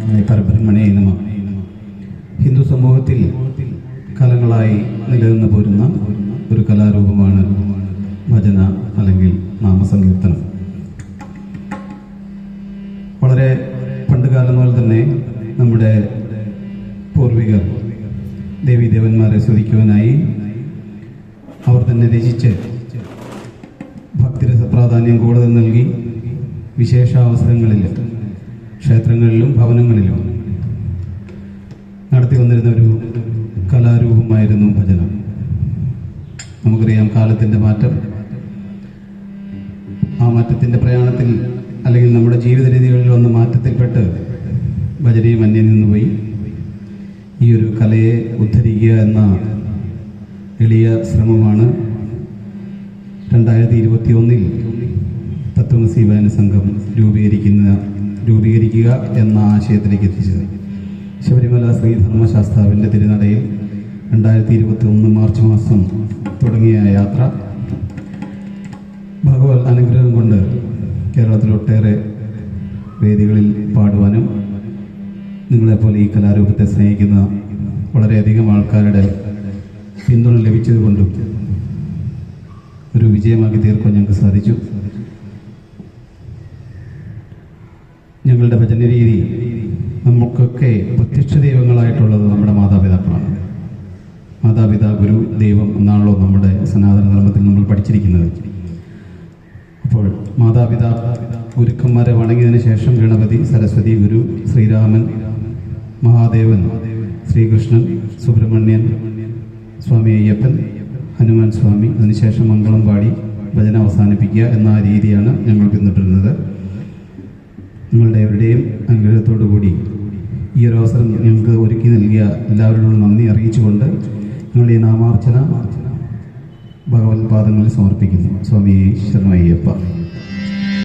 പരബ്രഹ്മണേ നമ. ഹിന്ദു സമൂഹത്തിൽ കലകളായി നിലനിന്ന് പോരുന്ന ഒരു കലാരൂപമാണ് ഭജന അല്ലെങ്കിൽ നാമസങ്കീർത്തനം. വളരെ പണ്ടുകാലം മുതൽ തന്നെ നമ്മുടെ പൂർവികർ ദേവീദേവന്മാരെ സ്തുതിക്കുവാനായി അവർ തന്നെ രചിച്ച് ഭക്തിരസ പ്രാധാന്യം കൂടുതൽ നൽകി വിശേഷാവസരങ്ങളിൽ ക്ഷേത്രങ്ങളിലും ഭവനങ്ങളിലും നടത്തി വന്നിരുന്ന ഒരു കലാരൂപമായിരുന്നു ഭജന. നമുക്കറിയാം കാലത്തിന്റെ മാറ്റം. ആ മാറ്റത്തിന്റെ പ്രയാണത്തിൽ അല്ലെങ്കിൽ നമ്മുടെ ജീവിത രീതികളിൽ വന്ന മാറ്റത്തിൽപ്പെട്ട് ഭജനയും അന്യം നിന്ന് പോയി ഈ ഒരു കലയെ ഉദ്ധരിക്കുക എന്ന എളിയ ശ്രമമാണ് രണ്ടായിരത്തി ഇരുപത്തി ഒന്നിൽ തത്വമസി വായന സംഘം രൂപീകരിക്കുന്ന രൂപീകരിക്കുക എന്ന ആശയത്തിലേക്ക് എത്തിച്ചത്. ശബരിമല ശ്രീധർമ്മശാസ്താവിന്റെ തിരുനടയിൽ രണ്ടായിരത്തി ഇരുപത്തി ഒന്ന് മാർച്ച് മാസം തുടങ്ങിയ യാത്ര. ഭഗവത് അനുഗ്രഹം കൊണ്ട് കേരളത്തിലൊട്ടേറെ വേദികളിൽ പാടുവാനും നിങ്ങളെപ്പോലെ ഈ കലാരൂപത്തെ സ്നേഹിക്കുന്ന വളരെയധികം ആൾക്കാരുടെ പിന്തുണ ലഭിച്ചതുകൊണ്ടും ഒരു വിജയമാക്കി തീർക്കാൻ ഞങ്ങൾക്ക് സാധിച്ചു. ഞങ്ങളുടെ ഭജന രീതി നമുക്കൊക്കെ പ്രത്യക്ഷ ദൈവങ്ങളായിട്ടുള്ളത് നമ്മുടെ മാതാപിതാക്കളാണ്. മാതാപിതാ ഗുരു ദൈവം എന്നാണല്ലോ നമ്മുടെ സനാതന ധർമ്മത്തിൽ നമ്മൾ പഠിച്ചിരിക്കുന്നത്. അപ്പോൾ മാതാപിതാ ഗുരുക്കന്മാരെ വണങ്ങിയതിനു ശേഷം ഗണപതി സരസ്വതി ഗുരു ശ്രീരാമൻ മഹാദേവൻ ശ്രീകൃഷ്ണൻ സുബ്രഹ്മണ്യൻ സ്വാമി അയ്യപ്പൻ ഹനുമാൻ സ്വാമി അതിനുശേഷം മംഗളം പാടി ഭജന അവസാനിപ്പിക്കുക എന്ന രീതിയാണ് ഞങ്ങൾ പിന്തുടരുന്നത് നിങ്ങളുടെ എവരുടെയും അനുഗ്രഹത്തോടു കൂടി ഈ ഒരു അവസരം ഞങ്ങൾക്ക് ഒരുക്കി നൽകിയ എല്ലാവരോടും നന്ദി അറിയിച്ചുകൊണ്ട് ഞങ്ങളുടെ ഈ നാമാർച്ചന ഭഗവത് പാദങ്ങളിൽ സമർപ്പിക്കുന്നു. സ്വാമി ശരണമയ്യപ്പ.